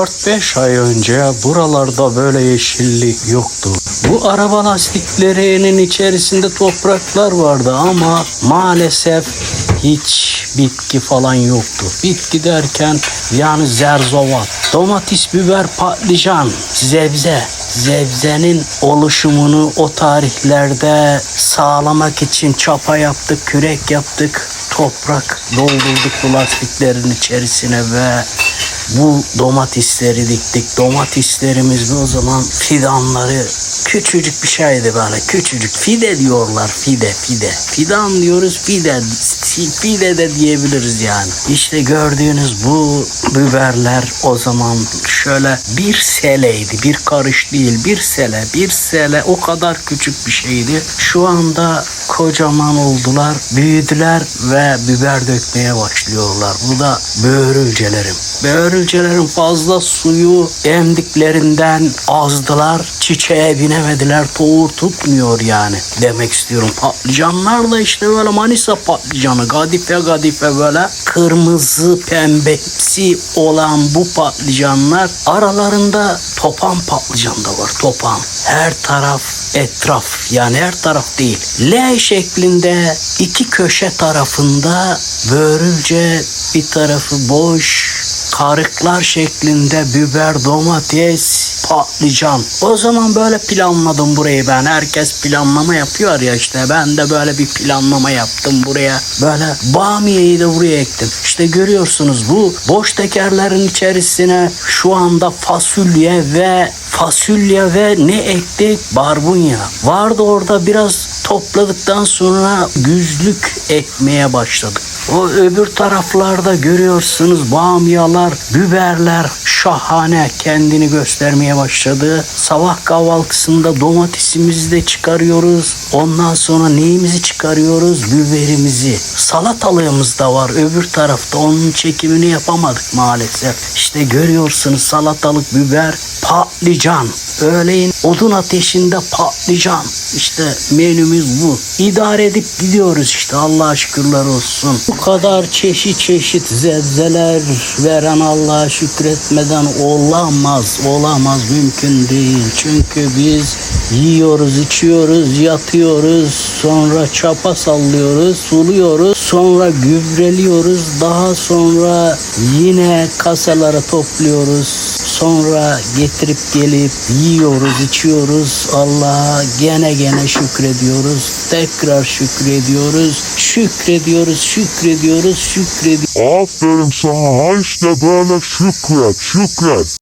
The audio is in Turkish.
4-5 ay önce buralarda böyle yeşillik yoktu. Bu araba lastiklerinin içerisinde topraklar vardı ama maalesef hiç bitki falan yoktu. Bitki derken yani zerzovat, domates, biber, patlıcan, zebze. Zebzenin oluşumunu o tarihlerde sağlamak için çapa yaptık, kürek yaptık, toprak doldurduk bu lastiklerin içerisine ve bu domatesleri diktik. Domateslerimiz o zaman fidanları küçücük bir şeydi böyle küçücük. Fide diyorlar fide fide. Fidan diyoruz fide. Fide de diyebiliriz yani. İşte gördüğünüz bu biberler o zaman şöyle bir seleydi. Bir karış değil bir sele. Bir sele o kadar küçük bir şeydi. Şu anda kocaman oldular. Büyüdüler ve biber dökmeye başlıyorlar. Bu da böğürülcelerim. Böğürülcelerin fazla suyu emdiklerinden azdılar. Çiçeğe binemediler. Tohur tutmuyor yani. Demek istiyorum. Patlıcanlar da işte böyle Manisa patlıcanı. Gadife gadife böyle kırmızı pembemsi olan bu patlıcanlar aralarında topan patlıcan da var. Topan. Her taraf etraf. Yani her taraf değil. L şeklinde iki köşe tarafında börülce bir tarafı boş karıklar şeklinde biber, domates, patlıcan. O zaman böyle planladım burayı ben. Herkes planlama yapıyor ya işte. Ben de böyle bir planlama yaptım buraya. Böyle bamiyeyi de buraya ektim. İşte görüyorsunuz bu boş tekerlerin içerisine şu anda fasulye ve fasulye ve ne ektik? Barbunya. Vardı orada biraz topladıktan sonra güzlük ekmeye başladık. O öbür taraflarda görüyorsunuz bamyalar, biberler şahane kendini göstermeye başladı. Sabah kahvaltısında domatesimizi de çıkarıyoruz. Ondan sonra neyimizi çıkarıyoruz? Biberimizi. Salatalığımız da var öbür tarafta. Onun çekimini yapamadık maalesef. İşte görüyorsunuz salatalık, biber, patlıcan. Öğleyin odun ateşinde patlıcan. İşte menümüz bu. İdare edip gidiyoruz işte Allah'a şükürler olsun. Bu kadar çeşit çeşit zebzeler veren Allah'a şükretmeden olamaz. Olamaz mümkün değil. Çünkü biz yiyoruz, içiyoruz, yatıyoruz. Sonra çapa sallıyoruz, suluyoruz. Sonra gübreliyoruz. Daha sonra yine kasalara topluyoruz. Sonra getirip gelip yiyoruz, içiyoruz. Allah'a gene gene şükrediyoruz. Tekrar şükrediyoruz. Şükrediyoruz, şükrediyoruz, şükrediyoruz. Aferin sana ha işte böyle şükret şükret.